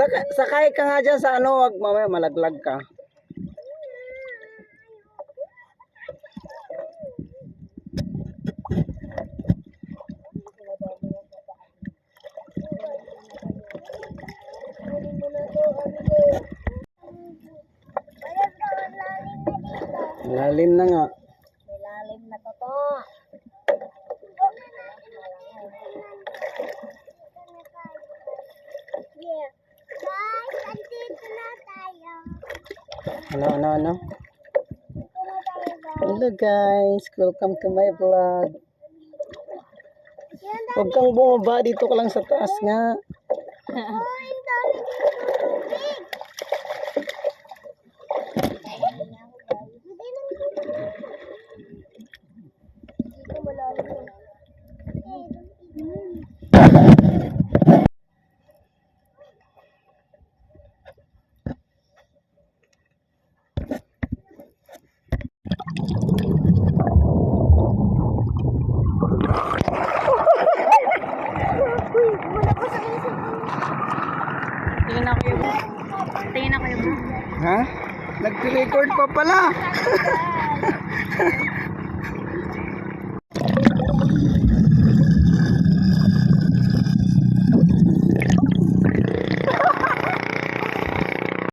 Saka, sakay ka nga dyan sa ano, wag mamaya malaglag ka. Lalim na nga. Lalim na to to. Yeah. Guys, andito na tayo. Ano, ano, ano? Hello guys, welcome to my vlog. Huwag kang bumaba, dito ka lang sa taas nga. Tingin ako yung Tingin ako yung Ha? Nag-record pa pala.